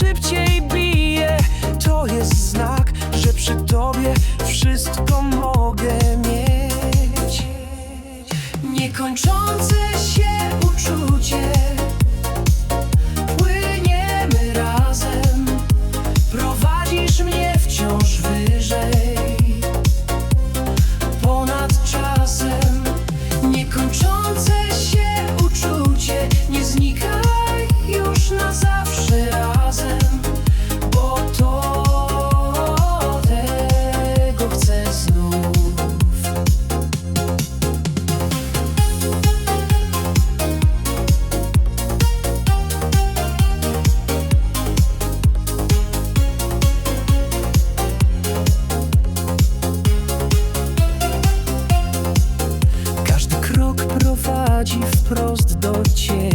szybciej bije, to jest znak Że przy tobie wszystko mogę mieć. Niekończące się uczucie. Płyniemy razem. Prowadzisz mnie wciąż wyżej prowadzi wprost do ciebie